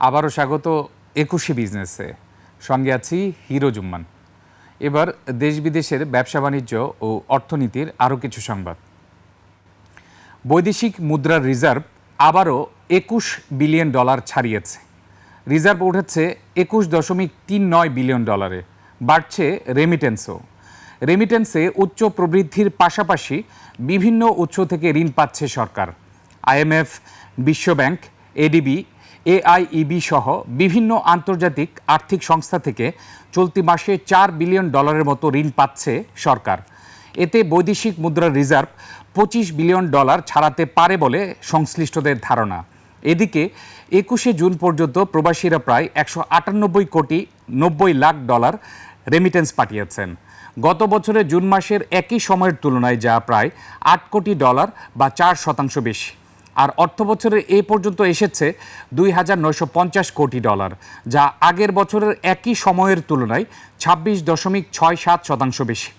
আবারও স্বাগত একুশে বিজনেসে। সঙ্গে আছি হিরো জুম্মান। এবার দেশ বিদেশের ব্যবসা বাণিজ্য ও অর্থনীতির আরও কিছু সংবাদ। বৈদেশিক মুদ্রার রিজার্ভ আবারও একুশ বিলিয়ন ডলার ছাড়িয়েছে। রিজার্ভ উঠেছে একুশ দশমিক তিন নয় বিলিয়ন ডলারে। বাড়ছে রেমিটেন্সও রেমিটেন্সে উচ্চ প্রবৃদ্ধির পাশাপাশি বিভিন্ন উৎস থেকে ঋণ পাচ্ছে সরকার। আইএমএফ বিশ্বব্যাংক এডিবি এআইইবি সহ বিভিন্ন আন্তর্জাতিক আর্থিক সংস্থা থেকে চলতি মাসে চার বিলিয়ন ডলারের মতো ঋণ পাচ্ছে সরকার। এতে বৈদেশিক মুদ্রার রিজার্ভ পঁচিশ বিলিয়ন ডলার ছাড়াতে পারে বলে সংশ্লিষ্টদের ধারণা। এদিকে একুশে জুন পর্যন্ত প্রবাসীরা প্রায় একশো আটানব্বই কোটি নব্বই লাখ ডলার রেমিটেন্স পাঠিয়েছেন। গত বছরের জুন মাসের একই সময়ের তুলনায় যা প্রায় আট কোটি ডলার বা চার শতাংশ বেশি। আর অর্থ বছরের এ পর্যন্ত এসেছে দুই হাজার নয়শো পঞ্চাশ কোটি ডলার, যা আগের বছরের একই সময়ের তুলনায় ছাব্বিশ দশমিক ছয় সাত শতাংশ বেশি।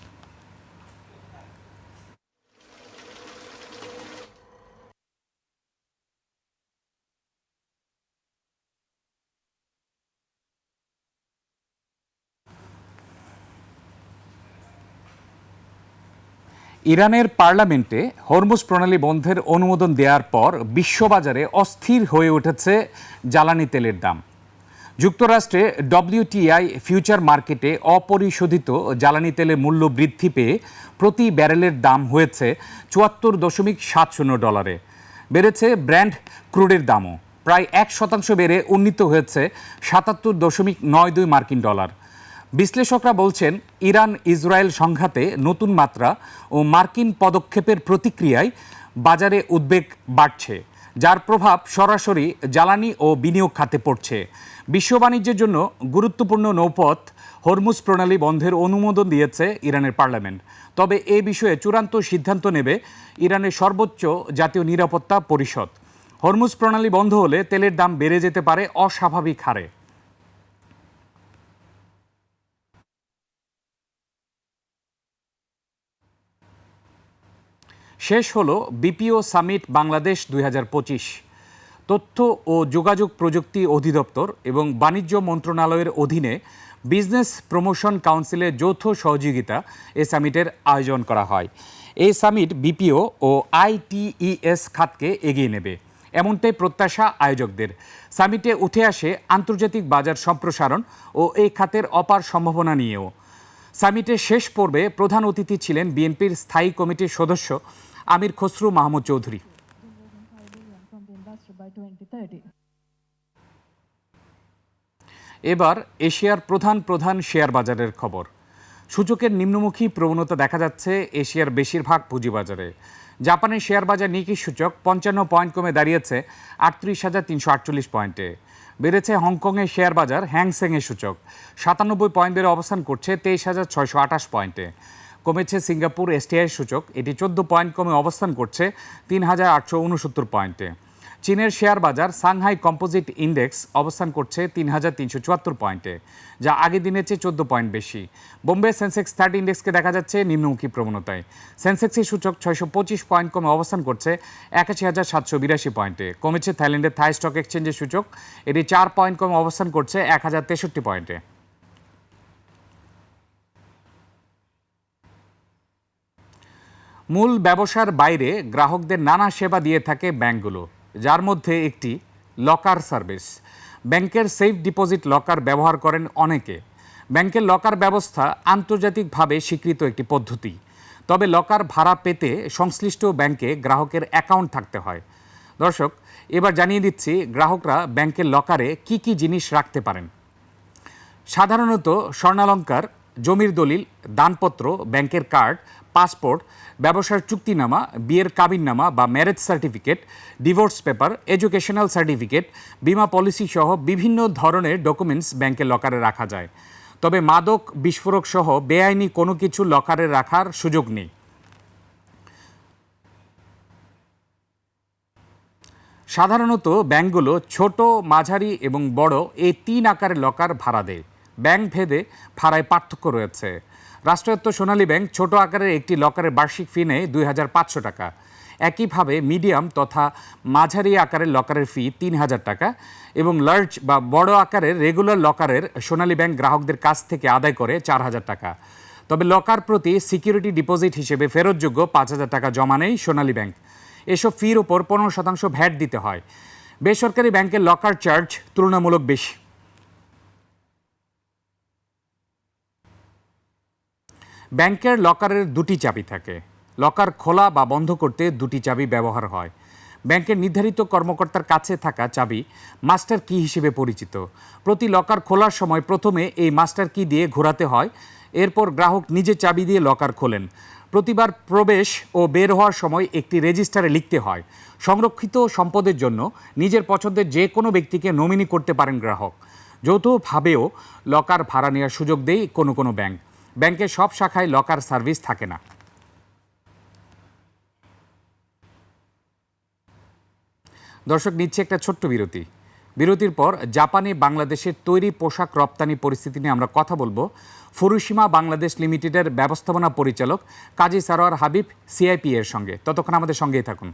ইরানের পার্লামেন্টে হরমুজ প্রণালী বন্ধের অনুমোদন দেওয়ার পর বিশ্ববাজারে অস্থির হয়ে উঠেছে জ্বালানি তেলের দাম। যুক্তরাষ্ট্রে ডব্লিউটিআই ফিউচার মার্কেটে অপরিশোধিত জ্বালানি তেলের মূল্য বৃদ্ধি পেয়ে প্রতি ব্যারেলের দাম হয়েছে চুয়াত্তর দশমিক সাত শূন্য ডলারে। বেড়েছে ব্র্যান্ড ক্রুডের দামও। প্রায় এক শতাংশ বেড়ে উন্নীত হয়েছে সাতাত্তর দশমিক নয় দুই মার্কিন ডলার। বিশ্লেষকরা বলছেন, ইরান ইসরায়েল সংঘাতে নতুন মাত্রা ও মার্কিন পদক্ষেপের প্রতিক্রিয়ায় বাজারে উদ্বেগ বাড়ছে, যার প্রভাব সরাসরি জ্বালানি ও বিনিয়োগ খাতে পড়ছে। বিশ্ব বাণিজ্যের জন্য গুরুত্বপূর্ণ নৌপথ হরমুজ প্রণালী বন্ধের অনুমোদন দিয়েছে ইরানের পার্লামেন্ট। তবে এ বিষয়ে চূড়ান্ত সিদ্ধান্ত নেবে ইরানের সর্বোচ্চ জাতীয় নিরাপত্তা পরিষদ। হরমুজ প্রণালী বন্ধ হলে তেলের দাম বেড়ে যেতে পারে অস্বাভাবিক হারে। শেষ হলো বিপিও সামিট বাংলাদেশ দুই হাজার পঁচিশ। তথ্য ও যোগাযোগ প্রযুক্তি অধিদপ্তর এবং বাণিজ্য মন্ত্রণালয়ের অধীনে বিজনেস প্রমোশন কাউন্সিলের যৌথ সহযোগিতা এ সামিটের আয়োজন করা হয়। এই সামিট বিপিও ও আইটিইএস খাতকে এগিয়ে নেবে। এমনটাই প্রত্যাশা আয়োজকদের। সামিটে উঠে আসে আন্তর্জাতিক বাজার সম্প্রসারণ ও এই খাতের অপার সম্ভাবনা নিয়েও। সামিটের শেষ পর্বে প্রধান অতিথি ছিলেন বিএনপির স্থায়ী কমিটির সদস্য আমির Khasru, Mahmud Chowdhury. from the industry by 2030. এবার এশিয়ার প্রধান প্রধান শেয়ার বাজারের খবর। সূচকের নিম্নমুখী প্রবণতা দেখা যাচ্ছে এশিয়ার বেশিরভাগ পুঁজিবাজারে। জাপানের শেয়ার বাজার নিকি সূচক পঞ্চান্ন পয়েন্ট কমে দাঁড়িয়েছে আটত্রিশ হাজার তিনশো আটচল্লিশ পয়েন্টে। বেড়েছে হংকংয়ের শেয়ার বাজার হ্যাংসেংয়ের সূচক। সাতানব্বই পয়েন্ট বেড়ে অবস্থান করছে তেইশ হাজার ছয়শো আঠাশ পয়েন্টে। কমেছে সিঙ্গাপুর এসটিআই সূচক। এটি চোদ্দ পয়েন্ট কমে অবস্থান করছে তিন হাজার আটশো উনসত্তর পয়েন্টে। চীনের শেয়ার বাজার সাংহাই কম্পোজিট ইন্ডেক্স অবস্থান করছে তিন হাজার তিনশো চুয়াত্তর পয়েন্টে, যা আগের দিনের চেয়ে চোদ্দ পয়েন্ট বেশি। বোম্বে সেন্সেক্স থার্টি ইন্ডেক্সকে দেখা যাচ্ছে নিম্নমুখী প্রবণতায়। সেন্সেক্সের সূচক ছয়শো পঁচিশ পয়েন্ট কমে অবস্থান করছে একাশি হাজার সাতশো বিরাশি পয়েন্টে। কমেছে থাইল্যান্ডের থাই স্টক এক্সচেঞ্জের সূচক। এটি চার পয়েন্ট কমে অবস্থান করছে এক হাজার তেষট্টি পয়েন্টে। মূল ব্যবসার বাইরে গ্রাহকদের নানা সেবা দিয়ে থাকে ব্যাংকগুলো, যার মধ্যে একটি লকার সার্ভিস। ব্যাংকের সেফ ডিপোজিট লকার ব্যবহার করেন অনেকে। ব্যাংকের লকার ব্যবস্থা আন্তর্জাতিকভাবে স্বীকৃত একটি পদ্ধতি। তবে লকার ভাড়া পেতে সংশ্লিষ্ট ব্যাংকে গ্রাহকের অ্যাকাউন্ট থাকতে হয়। দর্শক, এবার জানিয়ে দিচ্ছি গ্রাহকরা ব্যাংকের লকারে কি কি জিনিস রাখতে পারেন। সাধারণত স্বর্ণালঙ্কার জমির দলিল, দানপত্র, ব্যাংকের কার্ড, পাসপোর্ট, ব্যবসার চুক্তিনামা, বিয়ের কাবিননামা বা marriage certificate divorce paper educational certificate বিমা পলিসি সহ বিভিন্ন ধরনের ডকুমেন্টস ব্যাংকের লকারে রাখা যায়। তবে মাদক, বিস্ফোরক সহ বেআইনি কোনো কিছু লকারে রাখার সুযোগ নেই। সাধারণত ব্যাংকগুলো ছোট, মাঝারি এবং বড় এই তিন আকারের লকার ভাড়া দেয়। ব্যাংক ভেদে ভাড়ায় পার্থক্য রয়েছে। রাষ্ট্রায়ত্ত সোনালী ব্যাংক ছোট আকারের একটি লকারের বার্ষিক ফি নেয় দুই হাজার পাঁচশো টাকা। একইভাবে মিডিয়াম তথা মাঝারি আকারের লকারের ফি তিন হাজার টাকা এবং লার্জ বা বড় আকারের রেগুলার লকারের সোনালী ব্যাংক গ্রাহকদের কাছ থেকে আদায় করে চার হাজার টাকা। তবে লকার প্রতি সিকিউরিটি ডিপোজিট হিসেবে ফেরতযোগ্য পাঁচ হাজার টাকা জমা নেই সোনালী ব্যাংক। এসব ফির ওপর পনেরো শতাংশ ভ্যাট দিতে হয়। বেসরকারি ব্যাংকের লকার চার্জ তুলনামূলক বেশি। ব্যাংকের লকারের দুটি চাবি থাকে। লকার খোলা বা বন্ধ করতে দুটি চাবি ব্যবহার হয়। ব্যাংকের নির্ধারিত কর্মকর্তার কাছে থাকা চাবি মাস্টার কি হিসেবে পরিচিত? প্রতি লকার খোলার সময় প্রথমে এই মাস্টার কি দিয়ে ঘোরাতে হয়, এরপর গ্রাহক নিজে চাবি দিয়ে লকার খোলেন। প্রতিবার প্রবেশ ও বের হওয়ার সময় একটি রেজিস্টারে লিখতে হয়, সংরক্ষিত সম্পদের জন্য নিজের পছন্দের যে কোনো ব্যক্তিকে নমিনি করতে পারেন গ্রাহক। যৌথভাবেও লকার ভাড়া নেওয়ার সুযোগ দেয় কোনো কোনো ব্যাংক। ব্যাংকের সব শাখায় লকার সার্ভিস থাকে না। দর্শক, নিচ্ছে একটা ছোট্ট বিরতি। বিরতির পর জাপানে বাংলাদেশের তৈরি পোশাক রপ্তানি পরিস্থিতি নিয়ে আমরা কথা বলব। ফুরুসীমা বাংলাদেশ লিমিটেডের ব্যবস্থাপনা পরিচালক কাজী সারোয়ার হাবিব সিআইপি এর সঙ্গে। ততক্ষণ আমাদের সঙ্গেই থাকুন।